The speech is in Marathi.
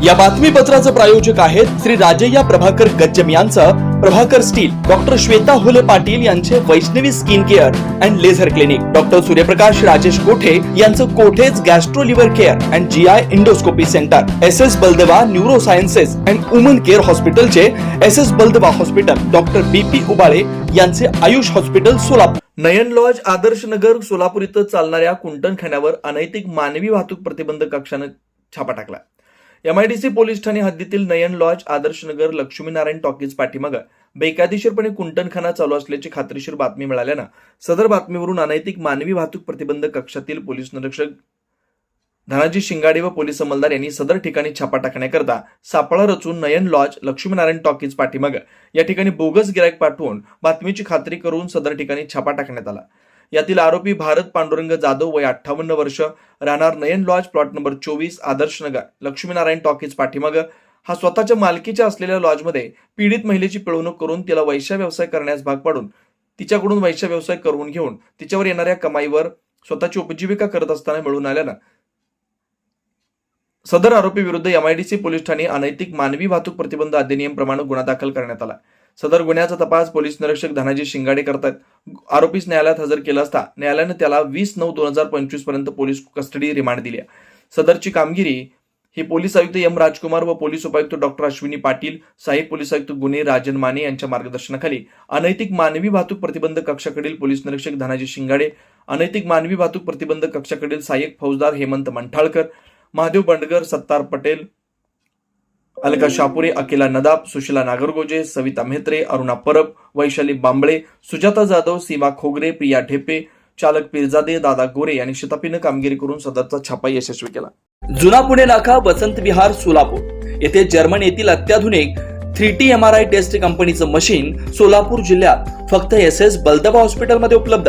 या बातमीपत्राचं प्रायोजक आहेत श्री राजय्या प्रभाकर गज्जम यांचं प्रभाकर स्टील डॉक्टर श्वेता हुले पाटील यांचे Vaishnavi skin care and laser clinic. Doctor Suryaprakash Rajesh Kothe यांचं Kothe's gastro liver care and G I endoscopy centre. S S Baldeva neuro sciences and woman care हॉस्पिटलचे S S Baldeva hospital. Doctor B P Ubale यांचे आयुष हॉस्पिटल सोलापूर. नयन लॉज आदर्श नगर सोलापूर इथं चालणाऱ्या कुंटणखान्यावर अनैतिक मानवी वाहतूक प्रतिबंधक कक्षानं छापा टाकला. एमआयडीसी पोलीस ठाणे हद्दीतील नयन लॉज आदर्शनगर लक्ष्मीनारायण टॉकीज पाठीमागं बेकायदेशीरपणे कुंटणखाना चालू असल्याची खात्रीशीर बातमी मिळाल्यानं सदर बातमीवरून अनैतिक मानवी वाहतूक प्रतिबंध कक्षातील पोलीस निरीक्षक धनाजी शिंगाडे व पोलीस अंमलदार यांनी सदर ठिकाणी छापा टाकण्याकरता सापळा रचून नयन लॉज लक्ष्मीनारायण टॉकीज पाठीमागं या ठिकाणी बोगस गिरायक पाठवून बातमीची खात्री करून सदर ठिकाणी छापा टाकण्यात आला. यातील आरोपी भारत पांडुरंग जाधव वय अठ्ठावन्न वर्ष राहणार नयन लॉज प्लॉट नंबर चोवीस आदर्श नगर. लक्ष्मीनारायण टॉकीज पाठीमागं. हा स्वतःच्या मालकीच्या असलेल्या लॉजमध्ये पीडित महिलेची पिळवणूक करून तिला वैश्य व्यवसाय करण्यास भाग पाडून तिच्याकडून वैश्य व्यवसाय करून घेऊन तिच्यावर येणाऱ्या कमाईवर स्वतःची उपजीविका करत असताना मिळून आल्यानं. सदर आरोपी विरुद्ध एमआयडीसी पोलीस ठाणे अनैतिक मानवी वाहतूक प्रतिबंध अधिनियम प्रमाणे गुन्हा दाखल करण्यात आला. सदर गुन्ह्याचा तपास पोलीस निरीक्षक धनाजी शिंगाडे करतात आरोपीस न्यायालयात हजर केला असता न्यायालयानं त्याला वीस नऊ दोन हजार पंचवीसपर्यंत पोलीस कस्टडी रिमांड दिली सदरची कामगिरी ही पोलीस आयुक्त एम राजकुमार व पोलीस उपायुक्त डॉक्टर अश्विनी पाटील साहेब पोलीस आयुक्त गुन्हे राजन माने यांच्या मार्गदर्शनाखाली अनैतिक मानवी वाहतूक प्रतिबंधक कक्षाकडील पोलीस निरीक्षक धनाजी शिंगाडे अनैतिक मानवी वाहतूक प्रतिबंधक कक्षाकडील सहाय्यक फौजदार हेमंत मंठाळकर महादेव बंडगर सत्तार पटेल अलका शापुरे अकिला नदाब सुशिला नागरगोजे सविता म्हेत्रे अरुणा परब वैशाली बांबळे सुजाता जाधव सीमा खोगरे प्रिया ढेपे चालक पिरजादे दादा गोरे यांनी शिताफीनं कामगिरी करून सदरचा छापा यशस्वी केला. जुना पुणे नाका वसंत विहार सोलापूर. येथे जर्मन येथील अत्याधुनिक three T M R I test कंपनीचं मशीन सोलापूर जिल्ह्यात फक्त एस एस बलदबा हॉस्पिटलमध्ये उपलब्ध.